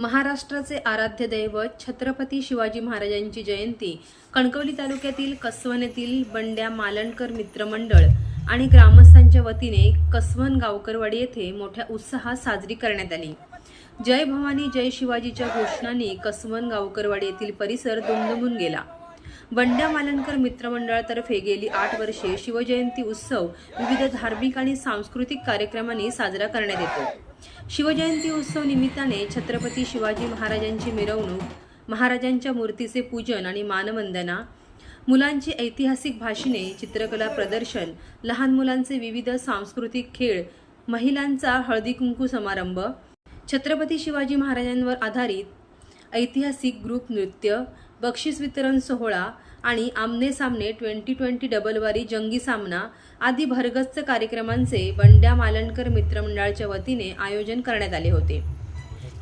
महाराष्ट्राचे आराध्य दैवत छत्रपती शिवाजी महाराजांची जयंती कणकवली तालुक्यातील कसवन बंड्या मालणकर मित्रमंडळ आणि ग्रामस्थांच्या वतीने कसवन गावकरवाडी येथे मोठ्या उत्साहात साजरी करण्यात आली. जय भवानी जय शिवाजीच्या घोषणांनी कसवन गावकरवाडी येथील परिसर दुमदुमून गेला. बंड्या मालणकर मित्रमंडळातर्फे गेली आठ वर्षे शिवजयंती उत्सव विविध धार्मिक आणि सांस्कृतिक कार्यक्रमांनी साजरा करण्यात येतो. शिवजयंती उत्सव निमित्ताने छत्रपती शिवाजी महाराजांची मिरवणूक महाराजांच्या मूर्तीचे पूजन आणि मानवंदना मुलांची ऐतिहासिक भाषणे चित्रकला प्रदर्शन लहान मुलांचे विविध सांस्कृतिक खेळ महिलांचा हळदी कुंकू समारंभ छत्रपती शिवाजी महाराजांवर आधारित ऐतिहासिक ग्रुप नृत्य बक्षीस वितरण सोहळा आणि आमने सामने ट्वेंटी ट्वेंटी डबलवारी जंगी सामना आदी भरगच्च कार्यक्रमांचे बंड्या मालणकर मित्रमंडळाच्या वतीने आयोजन करण्यात आले होते.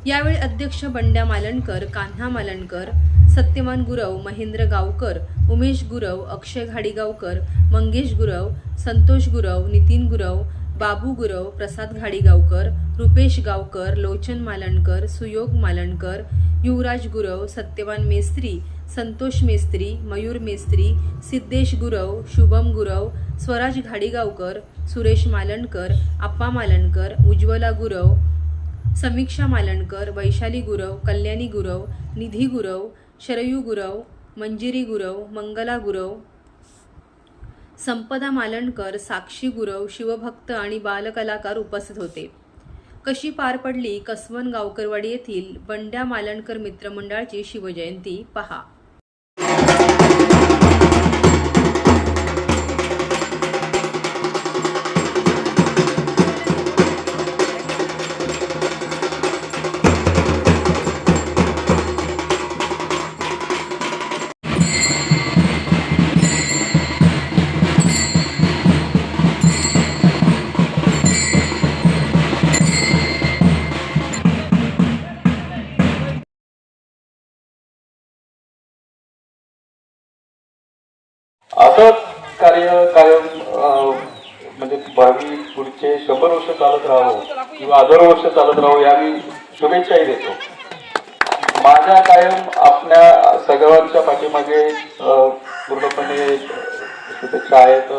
यावेळी अध्यक्ष बंड्या मालणकर कान्हा मालणकर सत्यमान गुरव महेंद्र गावकर उमेश गुरव अक्षय घाडीगावकर मंगेश गुरव संतोष गुरव नितीन गुरव बाबू गुरव प्रसाद घाडीगावकर रुपेश गावकर लोचन मालणकर सुयोग मालणकर युवराज गुरव सत्यवान मेस्त्री संतोष मेस्त्री मयूर मेस्त्री सिद्धेश गुरव शुभम गुरव स्वराज घाडीगावकर सुरेश मालणकर आप्पा मालणकर उज्ज्वला गुरव समीक्षा मालणकर वैशाली गुरव कल्याणी गुरव निधी गुरव शरयू गुरव मंजिरी गुरव मंगला गुरव संपदा मालणकर साक्षी गुरव शिवभक्त आणि बालकलाकार उपस्थित होते. कशी पार पडली कसवन गावकरवाडी येथील बंड्या मालणकर मित्रमंडळाची शिवजयंती? पहा. कायम म्हणजे भावी पुढचे शंभर वर्ष चालत राहावं किंवा हजार वर्ष चालत राहावं या मी शुभेच्छाही देतो. माझ्या कायम आपल्या सगळ्यांच्या पाठीमागे पूर्णपणे शुभेच्छा आहेत.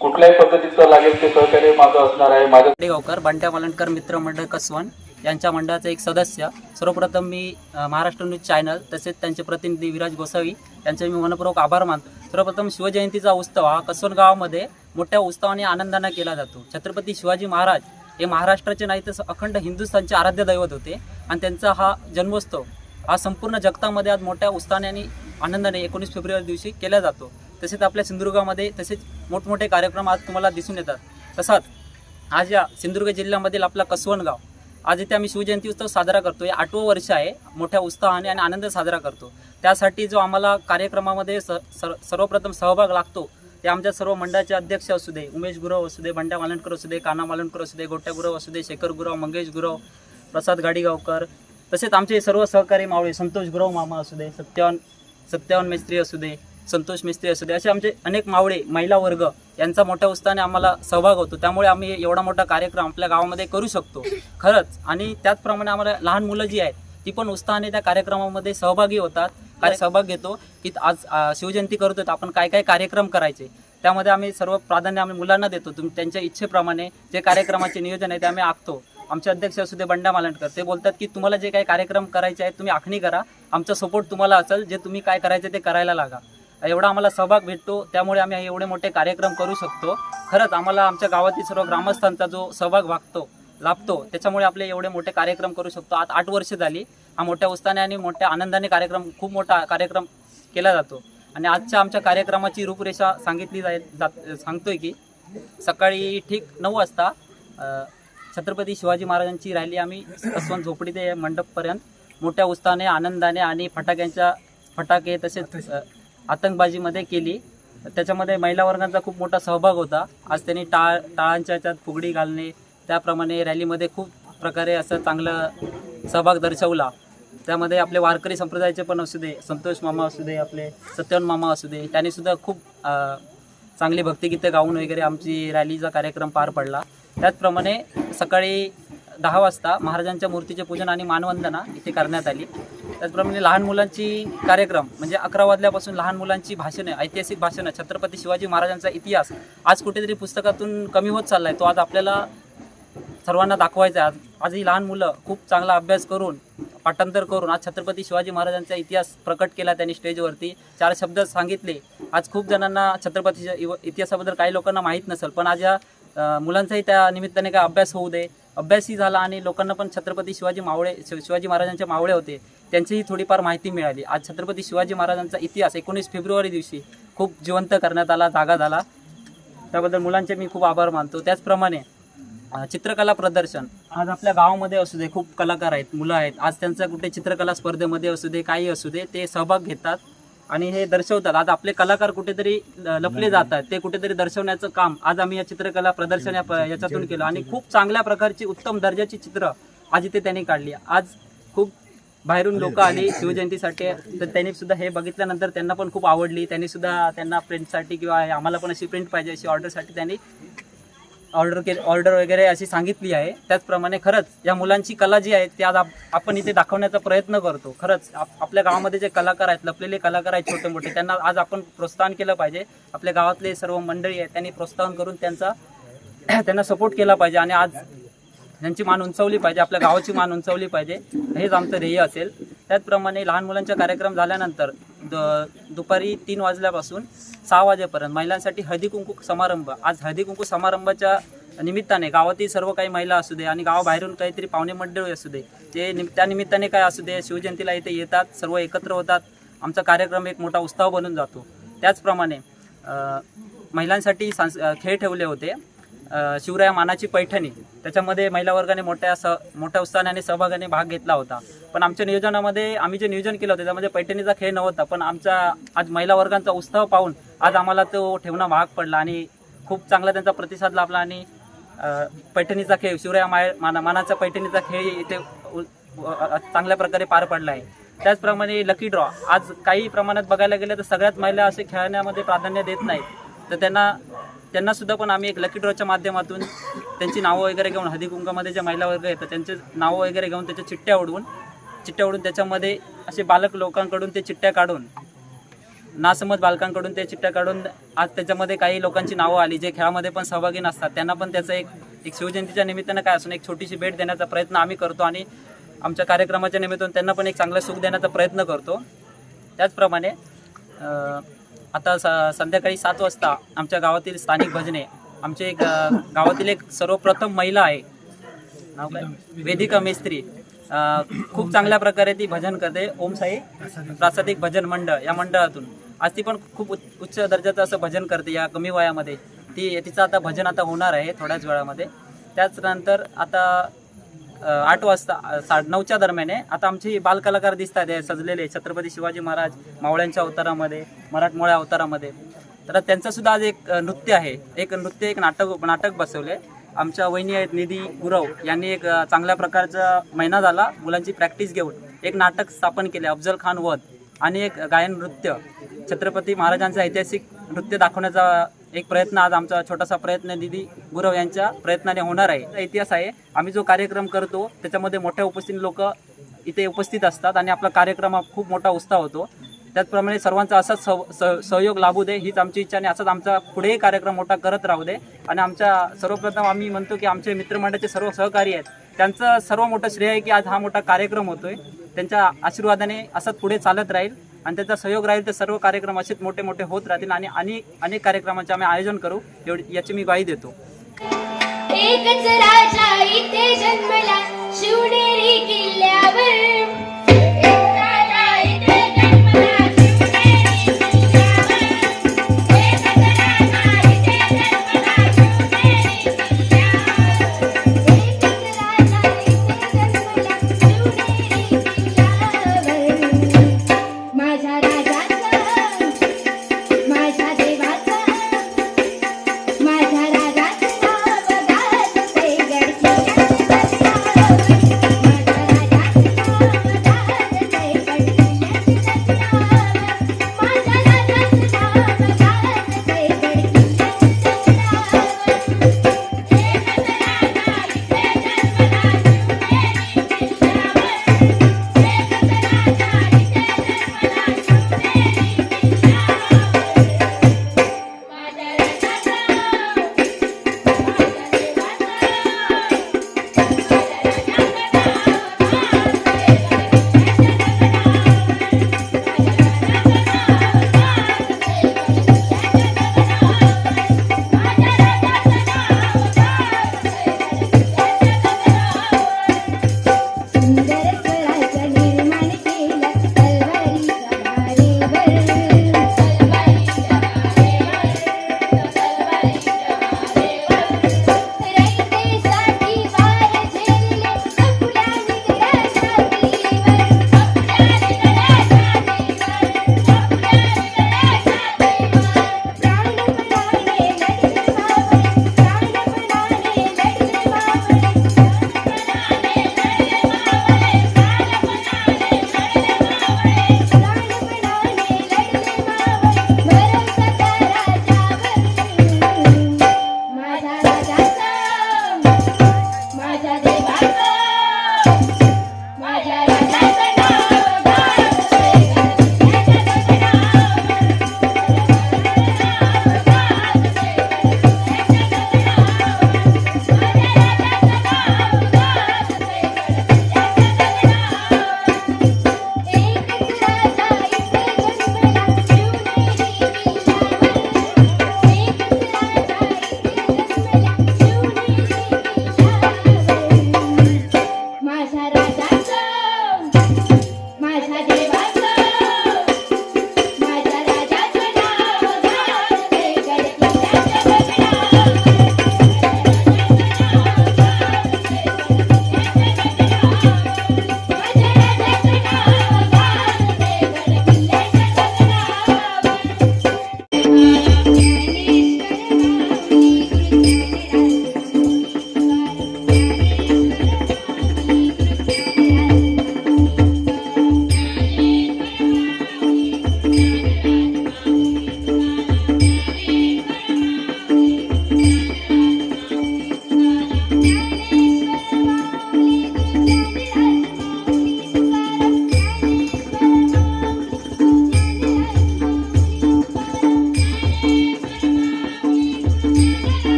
कुठल्याही पद्धतीचं लागेल ते सहकार्य माझं असणार आहे. माझ्या गावकर बंट्या मालणकर मित्र मंडळ कसवण यांच्या मंडळाचा एक सदस्य. सर्वप्रथम मी महाराष्ट्र न्यूज चॅनल तसेच त्यांचे प्रतिनिधी विराज गोसावी यांचे मी मनपूर्वक आभार मानतो. सर्वप्रथम शिवजयंतीचा उत्सव हा कसवण गावामध्ये मोठ्या उत्सवाने आनंदाने केला जातो. छत्रपती शिवाजी महाराज हे महाराष्ट्राचे नाही तर अखंड हिंदुस्थानचे आराध्य दैवत होते आणि त्यांचा हा जन्मोत्सव हा संपूर्ण जगतामध्ये आज मोठ्या उत्साहाने आणि आनंदाने एकोणीस फेब्रुवारी दिवशी केला जातो. तसेच आपल्या सिंधुदुर्गामध्ये तसेच मोठमोठे कार्यक्रम आज तुम्हाला दिसून येतात. तसाच आज या सिंधुदुर्ग जिल्ह्यामधील आपला कसवणगाव आज इथे आम्ही शिवजयंती उत्सव साजरा करतो हे आठवं वर्ष आहे. मोठ्या उत्साहाने आणि आनंद साजरा करतो. त्यासाठी जो आम्हाला कार्यक्रमामध्ये स सर्वप्रथम सहभाग लागतो ते आमच्या सर्व मंडळाचे अध्यक्ष असू दे उमेश गुरव असू दे बंड्या मालणकर असू दे काना मालणकर असू दे गोट्या गुरव असू दे शेखर गुरव मंगेश गुरव प्रसाद गाडीगावकर तसेच आमचे सर्व सहकारी मावळे संतोष गुरव मामा असू दे सत्यावन सत्यावन मेस्त्री असू दे संतोष मिस्त्री असू दे असे आमचे अनेक मावळे महिला वर्ग यांचा मोठ्या उत्साहाने आम्हाला सहभाग होतो. त्यामुळे आम्ही एवढा मोठा कार्यक्रम आपल्या गावामध्ये करू शकतो. खरंच. आणि त्याचप्रमाणे आम्हाला लहान मुलं जी आहेत ती पण उत्साहाने त्या कार्यक्रमामध्ये सहभागी होतात. कार्य सहभाग घेतो की आज शिवजयंती करतो तर आपण काय काय कार्यक्रम करायचे? त्यामध्ये आम्ही सर्व प्राधान्य आम्ही मुलांना देतो. तुम त्यांच्या इच्छेप्रमाणे जे कार्यक्रमाचे नियोजन आहे ते आम्ही आखतो. आमचे अध्यक्ष असू दे बंडा मालणकर ते बोलतात की तुम्हाला जे काही कार्यक्रम करायचे आहेत तुम्ही आखणी करा. आमचा सपोर्ट तुम्हाला असेल. जे तुम्ही काय करायचे ते करायला लागा. एवढा आम्हाला सहभाग भेटतो. त्यामुळे आम्ही एवढे मोठे कार्यक्रम करू शकतो. खरंच आम्हाला आमच्या गावातील सर्व ग्रामस्थांचा जो सहभाग वागतो लाभतो त्याच्यामुळे आपले एवढे मोठे कार्यक्रम करू शकतो. आज आठ वर्ष झाली. हा मोठ्या उत्साहाने आणि मोठ्या आनंदाने कार्यक्रम खूप मोठा कार्यक्रम केला जातो. आणि आजच्या आमच्या कार्यक्रमाची रूपरेषा सांगितली जाय जात सांगतोय की सकाळी ठीक नऊ वाजता छत्रपती शिवाजी महाराजांची रॅली आम्ही अस्वन झोपडी ते मंडपपर्यंत मोठ्या उत्साहाने आनंदाने आणि फटाक्यांच्या फटाके तसेच आतंकबाजीमध्ये केली. त्याच्यामध्ये महिला वर्गांचा खूप मोठा सहभाग होता. आज त्यांनी टाळ टाळांच्या याच्यात फुगडी घालणे त्याप्रमाणे रॅलीमध्ये खूप प्रकारे असं चांगलं सहभाग दर्शवला. त्यामध्ये आपले वारकरी संप्रदायाचे पण असू दे संतोष मामा असू दे आपले सत्यवन मामा असू दे त्यांनीसुद्धा खूप चांगली भक्तिगीतं गाऊन वगैरे आमची रॅलीचा कार्यक्रम पार पडला. त्याचप्रमाणे सकाळी दहा वाजता महाराजांच्या मूर्तीचे पूजन आणि मानवंदना इथे करण्यात आली. त्याचप्रमाणे म्हणजे लहान मुलांची कार्यक्रम म्हणजे अकरा वाजल्यापासून लहान मुलांची भाषणं ऐतिहासिक भाषणं छत्रपती शिवाजी महाराजांचा इतिहास आज कुठेतरी पुस्तकातून कमी होत चालला आहे तो आज आपल्याला सर्वांना दाखवायचा आहे. आज आजही लहान मुलं खूप चांगला अभ्यास करून पाठांतर करून आज छत्रपती शिवाजी महाराजांचा इतिहास प्रकट केला त्यांनी स्टेजवरती. चार शब्द सांगितले. आज खूप जणांना छत्रपतीच्या इतिहासाबद्दल काही लोकांना माहीत नसेल पण आज या मुलांचाही त्या निमित्ताने काय अभ्यास होऊ दे. अभ्यासही झाला आणि लोकांना पण छत्रपती शिवाजी मावळे शिवाजी महाराजांचे मावळे होते. त्यांचीही थोडीफार माहिती मिळाली. आज छत्रपती शिवाजी महाराजांचा इतिहास एकोणीस फेब्रुवारी दिवशी खूप जिवंत करण्यात आला जागा झाला. त्याबद्दल मुलांचे मी खूप आभार मानतो. त्याचप्रमाणे चित्रकला प्रदर्शन. आज आपल्या गावामध्ये असू दे खूप कलाकार आहेत मुलं आहेत. आज त्यांचं कुठे चित्रकला स्पर्धेमध्ये असू दे काही असू दे ते सहभाग घेतात आणि हे दर्शवतात. आज आपले कलाकार कुठेतरी लपले जातात. ते कुठेतरी दर्शवण्याचं काम आज आम्ही या चित्रकला प्रदर्शन याच्यातून केलं आणि खूप चांगल्या प्रकारची उत्तम दर्जाची चित्र आज इथे त्यांनी काढली. आज खूप बाहेरून लोक आली शिवजयंतीसाठी तर त्यांनी सुद्धा हे बघितल्यानंतर त्यांना पण खूप आवडली. त्यांनी सुद्धा त्यांना प्रिंटसाठी किंवा आम्हाला पण अशी प्रिंट पाहिजे अशी ऑर्डरसाठी त्यांनी ऑर्डर के ऑर्डर वगैरे अशी सांगितली आहे. त्याचप्रमाणे खरंच या मुलांची कला जी आहे ती आज आप- आपण इथे दाखवण्याचा प्रयत्न करतो. खरंच आप- आपल्या गावामध्ये जे कलाकार आहेत लपलेले कलाकार आहेत छोटे मोठे त्यांना आज आपण प्रोत्साहन केलं पाहिजे. आपल्या गावातले सर्व मंडळी आहेत त्यांनी प्रोत्साहन करून त्यांचा त्यांना सपोर्ट केला पाहिजे. आणि आज ह्यांची मान उंचावली पाहिजे आपल्या गावाची मान उंचावली पाहिजे. हेच आमचं ध्येय असेल. त्याचप्रमाणे लहान मुलांचा कार्यक्रम झाल्यानंतर द दुपारी तीन वाजल्यापासून सहा वाजेपर्यंत महिलांसाठी हळदी कुंकू समारंभ. आज हळदी कुंकू समारंभाच्या निमित्ताने गावातील सर्व काही महिला असू दे आणि गावाबाहेरून काहीतरी पाहुणे मंडळी असू दे ते निम त्या निमित्ताने काय असू दे शिवजयंतीला इथे येतात सर्व एकत्र होतात. आमचा कार्यक्रम एक मोठा उत्साह बनून जातो. त्याचप्रमाणे महिलांसाठी सांस खेळ ठेवले होते. शिवराया मानाची पैठणी. त्याच्यामध्ये महिला वर्गाने मोठ्या स मोठ्या उत्साहाने आणि सहभागाने भाग घेतला होता. पण आमच्या नियोजनामध्ये आम्ही जे नियोजन केलं होतं त्यामध्ये पैठणीचा खेळ नव्हता पण आमचा आज महिला वर्गांचा उत्साह पाहून आज आम्हाला तो ठेवणं भाग पडला आणि खूप चांगला त्यांचा प्रतिसाद लाभला आणि पैठणीचा खेळ शिवराया माय माना मानाचा पैठणीचा खेळ इथे उ- चांगल्या प्रकारे पार पडला आहे. त्याचप्रमाणे लकी ड्रॉ आज काही प्रमाणात बघायला गेलं तर सगळ्यात महिला असे खेळण्यामध्ये प्राधान्य देत नाहीत. तर त्यांना त्यांना सुद्धा पण आम्ही एक लकी ड्रॉच्या माध्यमातून त्यांची नावं वगैरे घेऊन हळदी कुंकामध्ये ज्या महिला वर्ग येतात त्यांचे नावं वगैरे घेऊन त्याच्या चिठ्ठ्या उडवून चिठ्ठ्या उडून त्याच्यामध्ये असे बालक लोकांकडून ते चिठ्ठ्या काढून नासमज बालकांकडून ते चिठ्ठ्या काढून आज त्याच्यामध्ये काही लोकांची नावं आली जे खेळामध्ये पण सहभागी नसतात त्यांना पण त्याचं एक एक शिवजयंतीच्या निमित्तानं काय असून एक छोटीशी भेट देण्याचा प्रयत्न आम्ही करतो आणि आमच्या कार्यक्रमाच्या निमित्तानं त्यांना पण एक चांगलं सुख देण्याचा प्रयत्न करतो. त्याचप्रमाणे आता स संध्याकाळी सात वाजता आमच्या गावातील स्थानिक भजने आमचे एक गावातील एक सर्वप्रथम महिला आहे. नाव काय? वेदिका मेस्त्री. खूप चांगल्या प्रकारे ती भजन करते. ओम साई प्रासादिक भजन मंडळ या मंडळातून. आज ती पण खूप उच्च- उच्च दर्जाचं असं भजन करते या कमी वयामध्ये. ती तिचं आता भजन आता होणार आहे थोड्याच वेळामध्ये. त्याचनंतर आता आठ वाजता अ, साडे नऊच्या दरम्यान. आहे आता आमची बालकलाकार दिसतात हे सजलेले छत्रपती शिवाजी महाराज मावळ्यांच्या अवतारामध्ये मराठमोळ्या अवतारामध्ये. तर त्यांचं सुद्धा आज एक नृत्य आहे. एक नृत्य एक नाटक नाटक बसवले आमच्या वहिनी आहेत निधी गुरव. यांनी एक चांगल्या प्रकारचा महिना झाला. मुलांची प्रॅक्टिस घेऊन एक नाटक स्थापन केले अफजल खान वध. आणि एक गायन नृत्य. छत्रपती महाराजांचं ऐतिहासिक नृत्य दाखवण्याचा एक प्रयत्न आज आमचा छोटासा प्रयत्न निधी गुरव यांच्या प्रयत्नाने होणार आहे. इतिहास आहे. आम्ही जो कार्यक्रम करतो त्याच्यामध्ये मोठ्या उपस्थित लोक इथे उपस्थित असतात आणि आपला कार्यक्रम हा खूप मोठा उत्साह होतो. त्याचप्रमाणे सर्वांचा असाच सह सह- सहयोग लाभू दे हीच आमची इच्छा आणि असाच आमचा पुढेही कार्यक्रम मोठा करत राहू दे. आणि आमच्या सर्वप्रथम आम्ही म्हणतो की आमचे मित्रमंडळाचे सर्व सहकारी आहेत. त्यांचं सर्व मोठं श्रेय आहे की आज हा मोठा कार्यक्रम होतोय. त्यांच्या आशीर्वादाने असंच पुढे चालत राहील. आणि त्याचा सहयोग राहील तर सर्व कार्यक्रम असेच मोठे मोठे होत राहतील आणि अनेक अनेक कार्यक्रमाचे आम्ही आयोजन करू एवढी याची मी ग्वाही देतो. एकच राजा इथे जन्मला शिवनेरी किल्ल्यावर.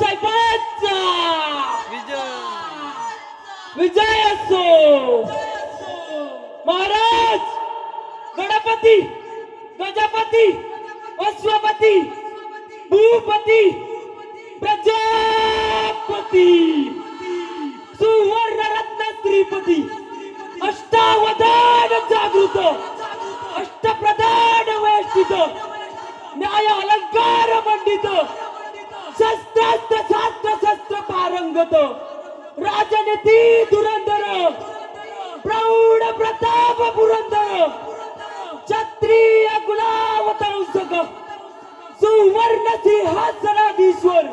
साहेबांचा विजय। असो। महाराज गणपती गजपती अश्वपती भूपती प्रजापती सुवर्ण रत्न श्रीपती अष्टावधान जागृत अष्टप्रधान वेष्टित न्याय अलंकार मंडित राजनीती धुरंधर. प्रौढ प्रताप पुरंदर. क्षत्रिय गुलावतंसक सुवर्ण सिंहासनाधीश्वर.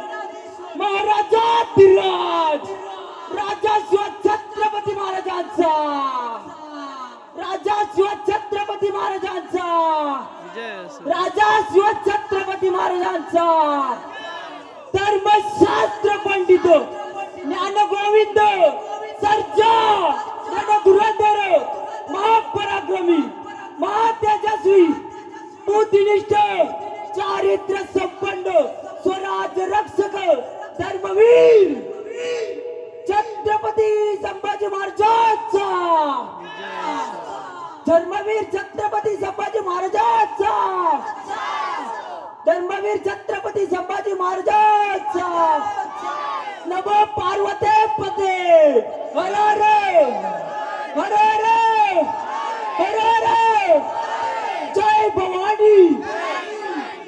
महाराजा धीराज राजा शिव छत्रपती महाराजांचा. राजा शिव छत्रपती महाराजांचा. राजा शिव छत्रपती महाराजांचा. धर्मशास्त्र पंडित. गोविंद सर्जा रणधुरंधर महापराक्रमी महातेजस्वी बुद्धिनिष्ठ चारित्र्य संपन्न स्वराज रक्षक धर्मवीर छत्रपती संभाजी महाराजांचा. धर्मवीर छत्रपती संभाजी महाराजांचा. धर्मवीर छत्रपती संभाजी महाराजांचा. नमो पार्वते पते हर हर हर हर हर हर जय भवानी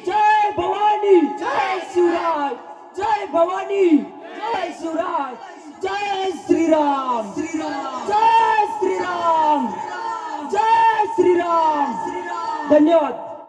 जय भवानी जय शिवराज जय भवानी जय शिवराज जय श्रीराम जय श्रीराम जय श्रीराम। धन्यवाद।